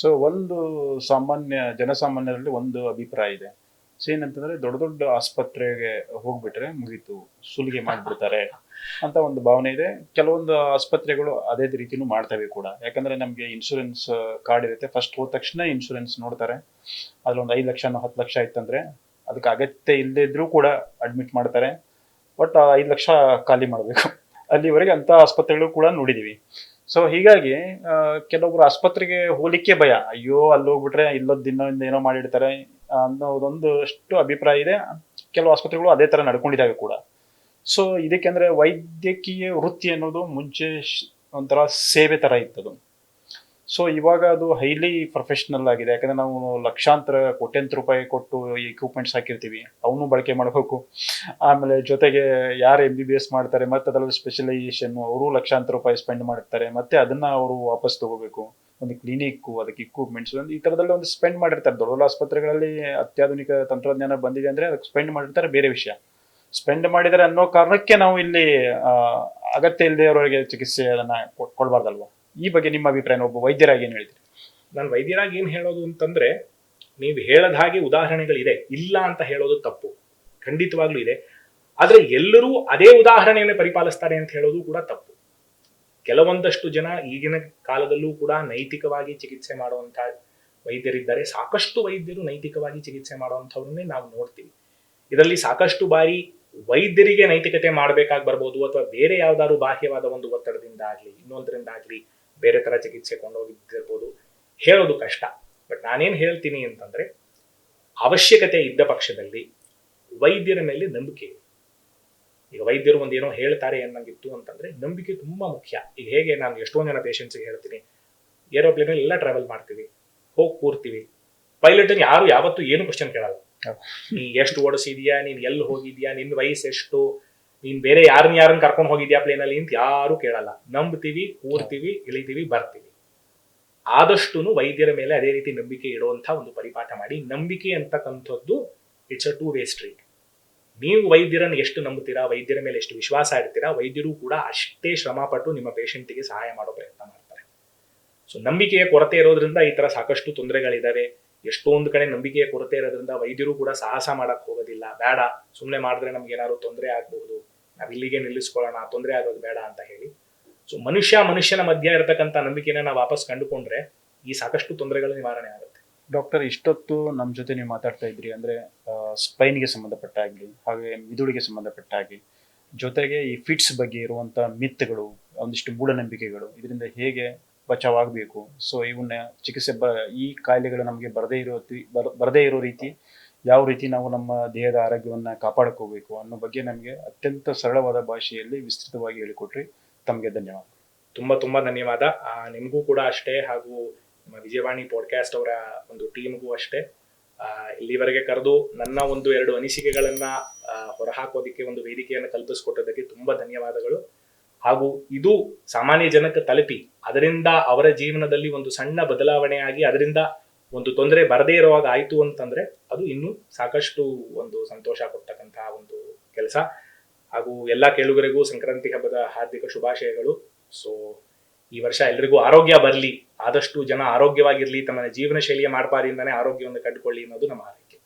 So ಒಂದು ಸಾಮಾನ್ಯ, ಜನಸಾಮಾನ್ಯರಲ್ಲಿ ಒಂದು ಅಭಿಪ್ರಾಯ ಇದೆ. ಸೊ ಏನಂತಂದ್ರೆ ದೊಡ್ಡ ದೊಡ್ಡ ಆಸ್ಪತ್ರೆಗೆ ಹೋಗ್ಬಿಟ್ರೆ ಮುಗೀತು, ಸುಲಿಗೆ ಮಾಡ್ಬಿಡ್ತಾರೆ ಅಂತ ಒಂದು ಭಾವನೆ ಇದೆ. ಕೆಲವೊಂದು ಆಸ್ಪತ್ರೆಗಳು ಅದೇ ರೀತಿನೂ ಮಾಡ್ತವೆ ಕೂಡ. ಯಾಕಂದ್ರೆ ನಮಗೆ ಇನ್ಶೂರೆನ್ಸ್ ಕಾರ್ಡ್ ಇರುತ್ತೆ. ಫಸ್ಟ್ ಹೋದ ತಕ್ಷಣ ಇನ್ಶೂರೆನ್ಸ್ ನೋಡ್ತಾರೆ. ಅದ್ರೊಂದು ಐದು ಲಕ್ಷ ಹತ್ತು ಲಕ್ಷ ಇತ್ತಂದ್ರೆ ಅದಕ್ಕೆ ಅಗತ್ಯ ಇಲ್ಲದೇ ಇದ್ರೂ ಕೂಡ ಅಡ್ಮಿಟ್ ಮಾಡ್ತಾರೆ. ಬಟ್ ಐದು ಲಕ್ಷ ಖಾಲಿ ಮಾಡಬೇಕು. ಅಲ್ಲಿವರೆಗೆ ಅಂತ ಆಸ್ಪತ್ರೆಗಳು ಕೂಡ ನೋಡಿದೀವಿ. ಸೊ ಹೀಗಾಗಿ ಕೆಲವೊಬ್ರು ಆಸ್ಪತ್ರೆಗೆ ಹೋಗ್ಲಿಕ್ಕೆ ಭಯ. ಅಯ್ಯೋ, ಅಲ್ಲಿ ಹೋಗ್ಬಿಟ್ರೆ ಇಲ್ಲೊಂದು ದಿನದಿಂದ ಏನೋ ಮಾಡಿಡ್ತಾರೆ ಅನ್ನೋದೊಂದು ಅಷ್ಟು ಅಭಿಪ್ರಾಯ ಇದೆ. ಕೆಲವು ಆಸ್ಪತ್ರೆಗಳು ಅದೇ ತರ ನಡ್ಕೊಂಡಿದ್ದಾವೆ ಕೂಡ. ಸೊ ಇದಕ್ಕೆ ಅಂದ್ರೆ ವೈದ್ಯಕೀಯ ವೃತ್ತಿ ಅನ್ನೋದು ಮುಂಚೆ ಒಂಥರ ಸೇವೆ ತರ ಇತ್ತದು. ಸೊ ಇವಾಗ ಅದು ಹೈಲಿ ಪ್ರೊಫೆಷನಲ್ ಆಗಿದೆ. ಯಾಕಂದ್ರೆ ನಾವು ಲಕ್ಷಾಂತರ, ಕೋಟ್ಯಂತರ ರೂಪಾಯಿ ಕೊಟ್ಟು ಎಕ್ವಿಪ್ಮೆಂಟ್ಸ್ ಹಾಕಿರ್ತೀವಿ. ಅವನು ಬಳಕೆ ಮಾಡಬೇಕು. ಆಮೇಲೆ ಜೊತೆಗೆ ಯಾರು ಎಂ ಬಿ ಬಿ ಎಸ್ ಮಾಡ್ತಾರೆ, ಮತ್ತೆ ಅದರಲ್ಲಿ ಸ್ಪೆಷಲೈಸೇಷನ್ ಅವರು ಲಕ್ಷಾಂತರ ರೂಪಾಯಿ ಸ್ಪೆಂಡ್ ಮಾಡ್ತಾರೆ. ಮತ್ತೆ ಅದನ್ನ ಅವರು ವಾಪಸ್ ತಗೋಬೇಕು. ಒಂದು ಕ್ಲಿನಿಕ್ ಅದಕ್ಕೆ ಇಕ್ವಿಪ್ಮೆಂಟ್ಸ್ ಒಂದು ಈ ತರದಲ್ಲಿ ಒಂದು ಸ್ಪೆಂಡ್ ಮಾಡಿರ್ತಾರೆ. ದೊಡ್ಡ ದೊಡ್ಡ ಆಸ್ಪತ್ರೆಗಳಲ್ಲಿ ಅತ್ಯಾಧುನಿಕ ತಂತ್ರಜ್ಞಾನ ಬಂದಿದೆ ಅಂದ್ರೆ ಅದಕ್ಕೆ ಸ್ಪೆಂಡ್ ಮಾಡಿರ್ತಾರೆ ಬೇರೆ ವಿಷಯ. ಸ್ಪೆಂಡ್ ಮಾಡಿದರೆ ಅನ್ನೋ ಕಾರಣಕ್ಕೆ ನಾವು ಇಲ್ಲಿ ಅಗತ್ಯ ಇಲ್ಲದೆ ಅವರಿಗೆ ಚಿಕಿತ್ಸೆಯನ್ನ ಕೊ- ಕೊಡ್ಬಾರ್ದಲ್ವಾ? ಈ ಬಗ್ಗೆ ನಿಮ್ಮ ಅಭಿಪ್ರಾಯ ಒಬ್ಬ ವೈದ್ಯರಾಗಿ ಏನು ಹೇಳ್ತೀರಿ ನಾನು ವೈದ್ಯರಾಗಿ ಏನು ಹೇಳೋದು ಅಂತಂದ್ರೆ, ನೀವು ಹೇಳದ ಹಾಗೆ ಉದಾಹರಣೆಗಳಿದೆ. ಇಲ್ಲ ಅಂತ ಹೇಳೋದು ತಪ್ಪು. ಖಂಡಿತವಾಗ್ಲೂ ಇದೆ. ಆದರೆ ಎಲ್ಲರೂ ಅದೇ ಉದಾಹರಣೆಯನ್ನು ಪರಿಪಾಲಿಸ್ತಾರೆ ಅಂತ ಹೇಳೋದು ಕೂಡ ತಪ್ಪು. ಕೆಲವೊಂದಷ್ಟು ಜನ ಈಗಿನ ಕಾಲದಲ್ಲೂ ಕೂಡ ನೈತಿಕವಾಗಿ ಚಿಕಿತ್ಸೆ ಮಾಡುವಂತ ವೈದ್ಯರಿದ್ದಾರೆ. ಸಾಕಷ್ಟು ವೈದ್ಯರು ನೈತಿಕವಾಗಿ ಚಿಕಿತ್ಸೆ ಮಾಡುವಂಥವ್ರನ್ನೇ ನಾವು ನೋಡ್ತೀವಿ. ಇದರಲ್ಲಿ ಸಾಕಷ್ಟು ಬಾರಿ ವೈದ್ಯರಿಗೆ ನೈತಿಕತೆ ಮಾಡಬೇಕಾಗಿ ಬರ್ಬೋದು ಅಥವಾ ಬೇರೆ ಯಾವ್ದಾದ್ರು ಬಾಹ್ಯವಾದ ಒಂದು ಒತ್ತಡದಿಂದ ಆಗ್ಲಿ, ಇನ್ನೊಂದರಿಂದ ಆಗ್ಲಿ ಬೇರೆ ತರ ಚಿಕಿತ್ಸೆ ಕೊಂಡೋಗಿದ್ದಿರ್ಬೋದು. ಹೇಳೋದು ಕಷ್ಟ. ಬಟ್ ನಾನೇನು ಹೇಳ್ತೀನಿ ಅಂತಂದ್ರೆ ಅವಶ್ಯಕತೆ ಇದ್ದ ಪಕ್ಷದಲ್ಲಿ ವೈದ್ಯರ ಮೇಲೆ ನಂಬಿಕೆ ಇದೆ. ಈಗ ವೈದ್ಯರು ಒಂದೇನೋ ಹೇಳ್ತಾರೆ ಅನ್ನಂಗಿತ್ತು ಅಂತಂದ್ರೆ ನಂಬಿಕೆ ತುಂಬಾ ಮುಖ್ಯ. ಈಗ ಹೇಗೆ ನಾನು ಎಷ್ಟೊಂದು ಜನ ಪೇಷಂಟ್ಸ್ಗೆ ಹೇಳ್ತೀನಿ ಏರೋಪ್ಲೇನ್ ಎಲ್ಲ ಟ್ರಾವೆಲ್ ಮಾಡ್ತೀವಿ ಹೋಗಿ ಕೂರ್ತೀವಿ. ಪೈಲಟ್ ಯಾರು ಯಾವತ್ತೂ ಏನು ಕ್ವಶನ್ ಕೇಳಲ್ಲ. ನೀ ಎಷ್ಟು ಓಡಿಸಿದ್ಯಾ ನೀನ್ ಎಲ್ಲಿ ಹೋಗಿದ್ಯಾ ನಿನ್ ವಯಸ್ಸು ಎಷ್ಟು ನೀನ್ ಬೇರೆ ಯಾರನ್ನ ಯಾರನ್ನ ಕರ್ಕೊಂಡು ಹೋಗಿದ್ಯಾ ಪ್ಲೇನ್ ಅಲ್ಲಿ ಅಂತ ಯಾರು ಕೇಳಲ್ಲ. ನಂಬ್ತೀವಿ, ಕೂರ್ತೀವಿ, ಇಳಿತೀವಿ, ಬರ್ತೀವಿ. ಆದಷ್ಟು ವೈದ್ಯರ ಮೇಲೆ ಅದೇ ರೀತಿ ನಂಬಿಕೆ ಇಡುವಂತ ಒಂದು ಪರಿಪಾಠ ಮಾಡಿ, ನಂಬಿಕೆ ಅಂತಕ್ಕಂಥದ್ದು it's a two way street ನೀವು ವೈದ್ಯರನ್ನು ಎಷ್ಟು ನಂಬುತ್ತೀರಾ ವೈದ್ಯರ ಮೇಲೆ ಎಷ್ಟು ವಿಶ್ವಾಸ ಇಡ್ತೀರಾ, ವೈದ್ಯರು ಕೂಡ ಅಷ್ಟೇ ಶ್ರಮ ಪಟ್ಟು ನಿಮ್ಮ ಪೇಷಂಟ್ಗೆ ಸಹಾಯ ಮಾಡೋ ಪ್ರಯತ್ನ ಮಾಡ್ತಾರೆ. ಸೊ ನಂಬಿಕೆಯ ಕೊರತೆ ಇರೋದ್ರಿಂದ ಈ ತರ ಸಾಕಷ್ಟು ತೊಂದರೆಗಳಿದ್ದಾವೆ ಎಷ್ಟೊಂದು ಕಡೆ ನಂಬಿಕೆಯ ಕೊರತೆ ಇರೋದ್ರಿಂದ ವೈದ್ಯರು ಕೂಡ ಸಾಹಸ ಮಾಡಕ್ ಹೋಗೋದಿಲ್ಲ. ಬೇಡ ಸುಮ್ಮನೆ ಮಾಡಿದ್ರೆ ನಮ್ಗೆ ಏನಾದ್ರು ತೊಂದರೆ ಆಗಬಹುದು. ನಾವ್ ಇಲ್ಲಿಗೆ ನಿಲ್ಲಿಸ್ಕೊಳ್ಳೋಣ ತೊಂದರೆ ಆಗೋದು ಬೇಡ ಅಂತ ಹೇಳಿ. ಸೊ ಮನುಷ್ಯ ಮನುಷ್ಯನ ಮಧ್ಯ ಇರತಕ್ಕಂಥ ನಂಬಿಕೆನ ನಾವು ವಾಪಸ್ ಕಂಡುಕೊಂಡ್ರೆ ಈ ಸಾಕಷ್ಟು ತೊಂದರೆಗಳು ನಿವಾರಣೆ ಆಗುತ್ತೆ. ಡಾಕ್ಟರ್ ಇಷ್ಟೊತ್ತು ನಮ್ಮ ಜೊತೆ ನೀವು ಮಾತಾಡ್ತಾ ಇದ್ರಿ ಅಂದ್ರೆ ಸ್ಪೈನ್ಗೆ ಸಂಬಂಧಪಟ್ಟ ಆಗಲಿ ಹಾಗೆ ಮಿದುಳಿಗೆ ಸಂಬಂಧಪಟ್ಟ ಹಾಗೆ, ಜೊತೆಗೆ ಈ ಫಿಟ್ಸ್ ಬಗ್ಗೆ ಇರುವಂತ ಮಿತ್ಗಳು, ಒಂದಿಷ್ಟು ಮೂಢನಂಬಿಕೆಗಳು, ಇದರಿಂದ ಹೇಗೆ ಬಚಾವಾಗಬೇಕು? ಸೊ ಇವನ್ನ ಚಿಕಿತ್ಸೆ ಬ, ಈ ಕಾಯಿಲೆಗಳು ನಮಗೆ ಬರದೇ ಇರೋ ಬರದೇ ಇರೋ ರೀತಿ ಯಾವ ರೀತಿ ನಾವು ನಮ್ಮ ದೇಹದ ಆರೋಗ್ಯವನ್ನ ಕಾಪಾಡ್ಕೋಬೇಕು ಅನ್ನೋ ಬಗ್ಗೆ ನಮಗೆ ಅತ್ಯಂತ ಸರಳವಾದ ಭಾಷೆಯಲ್ಲಿ ವಿಸ್ತೃತವಾಗಿ ಹೇಳಿಕೊಟ್ರಿ. ತಮಗೆ ಧನ್ಯವಾದ. ತುಂಬಾ ತುಂಬಾ ಧನ್ಯವಾದ. ನಿಮಗೂ ಕೂಡ ಅಷ್ಟೇ ಹಾಗೂ ನಮ್ಮ ವಿಜಯವಾಣಿ ಪಾಡ್ಕಾಸ್ಟ್ ಅವರ ಒಂದು ಟೀಮ್ಗೂ ಅಷ್ಟೇ. ಇಲ್ಲಿವರೆಗೆ ಕರೆದು ನನ್ನ ಒಂದು ಎರಡು ಅನಿಸಿಕೆಗಳನ್ನ ಹೊರಹಾಕೋದಕ್ಕೆ ಒಂದು ವೇದಿಕೆಯನ್ನು ಕಲ್ಪಿಸಿಕೊಟ್ಟದಕ್ಕೆ ತುಂಬಾ ಧನ್ಯವಾದಗಳು. ಹಾಗೂ ಇದು ಸಾಮಾನ್ಯ ಜನಕ್ಕೆ ತಲುಪಿ ಅದರಿಂದ ಅವರ ಜೀವನದಲ್ಲಿ ಒಂದು ಸಣ್ಣ ಬದಲಾವಣೆ ಆಗಿ ಅದರಿಂದ ಒಂದು ತೊಂದರೆ ಬರದೇ ಇರುವಾಗ ಆಯ್ತು ಅಂತಂದ್ರೆ ಅದು ಇನ್ನೂ ಸಾಕಷ್ಟು ಒಂದು ಸಂತೋಷ ಕೊಡ್ತಕ್ಕಂತಹ ಒಂದು ಕೆಲಸ. ಹಾಗೂ ಎಲ್ಲ ಕೇಳುಗರಿಗೂ ಸಂಕ್ರಾಂತಿ ಹಬ್ಬದ ಹಾರ್ದಿಕ ಶುಭಾಶಯಗಳು. ಸೊ ಈ ವರ್ಷ ಎಲ್ರಿಗೂ ಆರೋಗ್ಯ ಬರಲಿ. ಆದಷ್ಟು ಜನ ಆರೋಗ್ಯವಾಗಿರಲಿ ತಮ್ಮ ಜೀವನ ಶೈಲಿಯ ಮಾರ್ಪಾಡಿಂದನೇ ಆರೋಗ್ಯವನ್ನು ಕಂಡುಕೊಳ್ಳಿ ಅನ್ನೋದು ನಮ್ಮ ಹಾರೈಕೆ.